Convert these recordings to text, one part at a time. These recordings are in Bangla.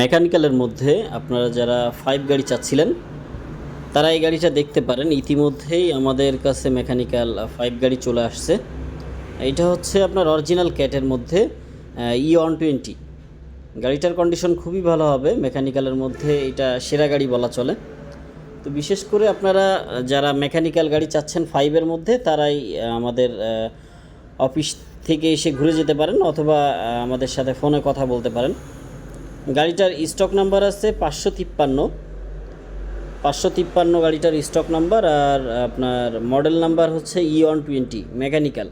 মেকানিক্যালের মধ্যে আপনারা যারা ফাইভ গাড়ি চাচ্ছিলেন, তারা এই গাড়িটা দেখতে পারেন। ইতিমধ্যেই আমাদের কাছে মেকানিক্যাল ফাইভ গাড়ি চলে আসছে। এটা হচ্ছে আপনার অরিজিনাল ক্যাটের মধ্যে ই ওয়ান টোয়েন্টি গাড়িটার কন্ডিশন খুবই ভালো হবে। মেকানিক্যালের মধ্যে এটা সেরা গাড়ি বলা চলে। তো বিশেষ করে আপনারা যারা মেকানিক্যাল গাড়ি চাচ্ছেন ফাইভের মধ্যে, তারাই আমাদের অফিস থেকে এসে ঘুরে যেতে পারেন, অথবা আমাদের সাথে ফোনে কথা বলতে পারেন। গাড়িটার স্টক নাম্বার আছে পাঁচশো তিপ্পান্ন। পাঁচশো তিপ্পান্ন গাড়িটার স্টক নাম্বার আর আপনার মডেল নাম্বার হচ্ছে ই ওয়ান টোয়েন্টি মেকানিক্যাল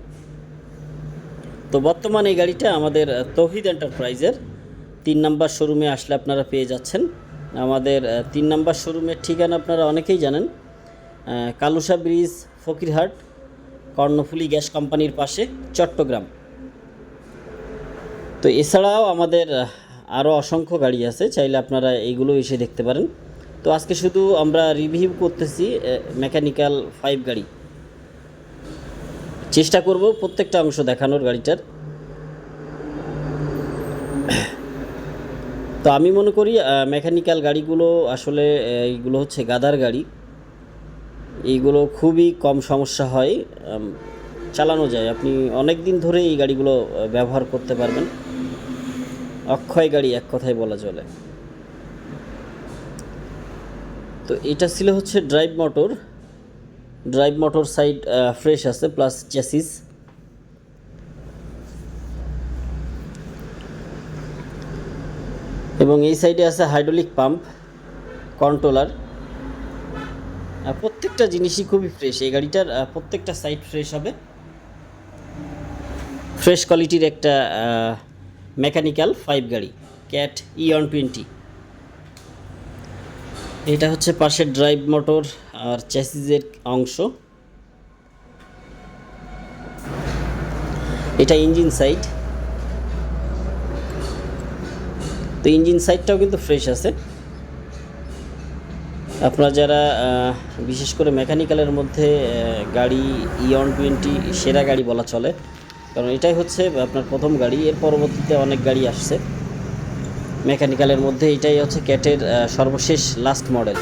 তো বর্তমানে এই গাড়িটা আমাদের তৌহিদ এন্টারপ্রাইজের তিন নাম্বার শোরুমে আসলে আপনারা পেয়ে যাচ্ছেন। আমাদের তিন নাম্বার শোরুমের ঠিকানা আপনারা অনেকেই জানেন। কালুসা ব্রিজ, ফকিরহাট, কর্ণফুলি গ্যাস কোম্পানির পাশে, চট্টগ্রাম। তো এছাড়াও আমাদের আরও অসংখ্য গাড়ি আছে, চাইলে আপনারা এইগুলো এসে দেখতে পারেন। তো আজকে শুধু আমরা রিভিউ করতেছি মেকানিক্যাল ফাইভ গাড়ি। চেষ্টা করব প্রত্যেকটা অংশ দেখানোর গাড়িটার। তো আমি মনে করি মেকানিক্যাল গাড়িগুলো আসলে এইগুলো হচ্ছে গাদার গাড়ি। এইগুলো খুবই কম সমস্যা হয় চালানো যায়। আপনি অনেক দিন ধরে এই গাড়িগুলো ব্যবহার করতে পারবেন। অক্ষয় গাড়ি এক কথায় বলা চলে। তো এটা ছিল হচ্ছে drive motor. Drive motor side fresh আছে, প্লাস চ্যাসিস। এবং এই সাইডে আছে হাইড্রোলিক পাম্প, কন্ট্রোলার। প্রত্যেকটা জিনিসই খুবই ফ্রেশ। এই গাড়িটার প্রত্যেকটা সাইড ফ্রেশ হবে। ফ্রেশ কোয়ালিটির একটা মেকানিক্যাল ফাইভ গাড়ি, ক্যাট ই ওয়ান টোয়েন্টি এটা হচ্ছে পাশের ড্রাইভ মোটর আর চ্যাসিসের অংশ। এটা ইঞ্জিন সাইড। তো ইঞ্জিন সাইডটাও কিন্তু ফ্রেশ আছে। আপনারা যারা বিশেষ করে মেকানিক্যালের মধ্যে গাড়ি ই ওয়ান টোয়েন্টি সেরা গাড়ি বলা চলে কারণ এটাই হচ্ছে আপনার প্রথম গাড়ি। এর পরবর্তীতে অনেক গাড়ি আসছে। মেকানিক্যালের মধ্যে এটাই হচ্ছে ক্যাটের সর্বশেষ লাস্ট মডেল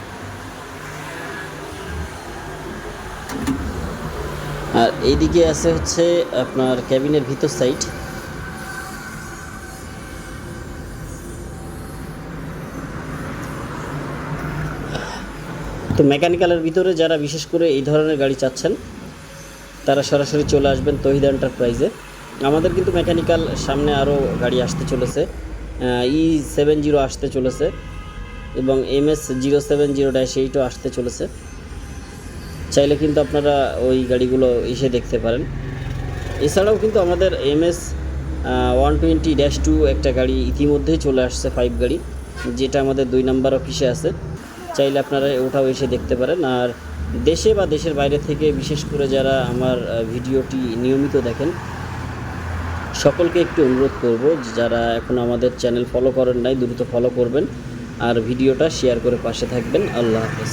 আর এইদিকে আছে হচ্ছে আপনার ক্যাবিনের ভিতর সাইড তো মেকানিক্যালের ভিতরে যারা বিশেষ করে এই ধরনের গাড়ি চাচ্ছেন তারা সরাসরি চলে আসবেন তহিদ এন্টারপ্রাইজে। আমাদের কিন্তু মেকানিক্যাল সামনে আরও গাড়ি আসতে চলেছে। ই সেভেন জিরো আসতে চলেছে এবং M S zero seven zero dash এইটও আসতে চলেছে। চাইলে কিন্তু আপনারা ওই গাড়িগুলো এসে দেখতে পারেন। এছাড়াও কিন্তু আমাদের M S one twenty dash two একটা গাড়ি ইতিমধ্যেই চলে আসছে ফাইভ গাড়ি, যেটা আমাদের দুই নাম্বার অফিসে আছে। চাইলে আপনারা ওটাও এসে দেখতে পারেন। আর দেশে বা দেশের বাইরে থেকে, বিশেষ করে যারা আমার ভিডিওটি নিয়মিত দেখেন, সকলকে একটু অনুরোধ করব যারা এখন আমাদের চ্যানেল ফলো করেন নাই, দ্রুত ফলো করবেন আর ভিডিওটা শেয়ার করে পাশে থাকবেন। আল্লাহ হাফেজ।